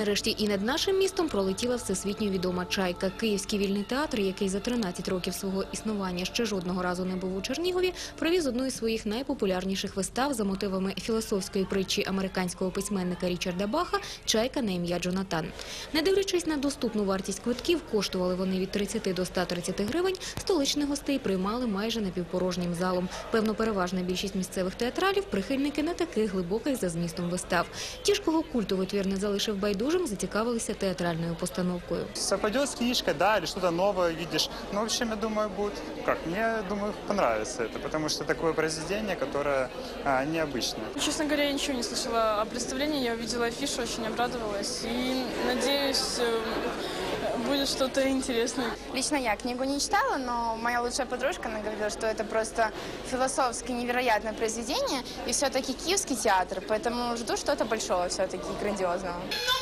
нарешті і над нашим містом пролетіла всесвітньо відома чайка. Київський вільний театр, який за 13 років свого існування ще жодного разу не був у Чернігові, провіз одну із своїх найпопулярніших вистав за мотивами філософської притчі американського письменника Річарда Баха Чайка на ім'я Джонатан. Не дивлячись на доступну вартість квитків, коштували вони від 30 до 130 гривень. Столичних гостей приймали майже напівпорожнім залом. Певно, переважна більшість місцевих театралів прихильники не таких глибоких за змістом вистав. Ті ж, кого культовий твір не залишив байдужим, зацікавилися театральною постановкою. Совпадет с книжкой, да, или что-то новое видишь. Но, в общем, я думаю, будет, как, мне, думаю, понравится это, потому что такое произведение, которое а, необычное. Честно говоря, я ничего не слышала о представлении. Я увидела афишу, очень обрадовалась. И надеюсь, э, будет что-то интересное. Лично я книгу не читала, но моя лучшая подружка, она говорила, что это просто философски невероятное произведение, и все-таки киевский театр, поэтому жду что-то большого все-таки, грандиозного. Ну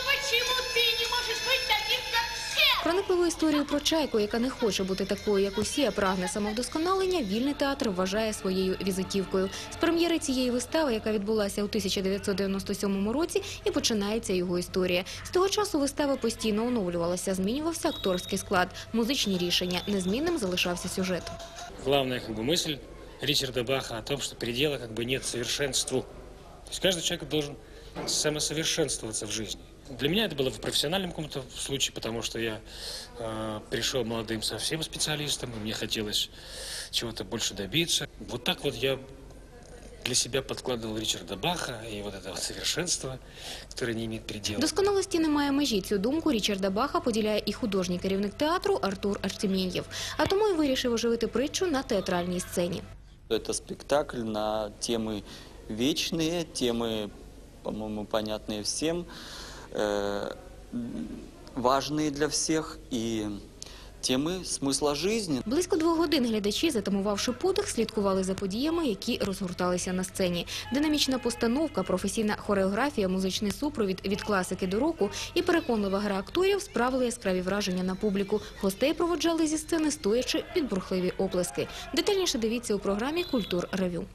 Проникливу історію про чайку, яка не хоче бути такою, як усі, а прагне самовдосконалення, вільний театр вважає своєю візитівкою. З прем'єри цієї вистави, яка відбулася у 1997 році, і починається його історія. З того часу вистава постійно оновлювалася, змінювався акторський склад, музичні рішення, незмінним залишався сюжет. главная как бы мысль Ричарда Баха о том, что предела как бы нет совершенству. То есть каждый человек должен самосовершенствоваться в жизни. Для меня это было в профессиональном каком-то случае, потому что я э, пришел молодым совсем специалистом, и мне хотелось чего-то больше добиться. Вот так вот я для себя подкладывал Ричарда Баха и вот это вот совершенство, которое не имеет предела. Досконалості немає межі. Цю думку Річарда Баха поділяє і художній керівник театру Артур Артемєєв. А тому й вирішив оживити притчу на театральній сцені. Это спектакль на темы вечные, темы, по-моему, понятные всем, э, важные для всех и темы смысла жизни. Близько двох годин глядачі, затамувавши подих, слідкували за подіями, які розгорталися на сцені. Динамічна постановка, професійна хореографія, музичний супровід від класики до року і переконлива гра акторів справили яскраві враження на публіку. Гостей проводжали зі сцени, стоячи під бурхливі оплески. Детальніше дивіться у програмі Культур Ревю.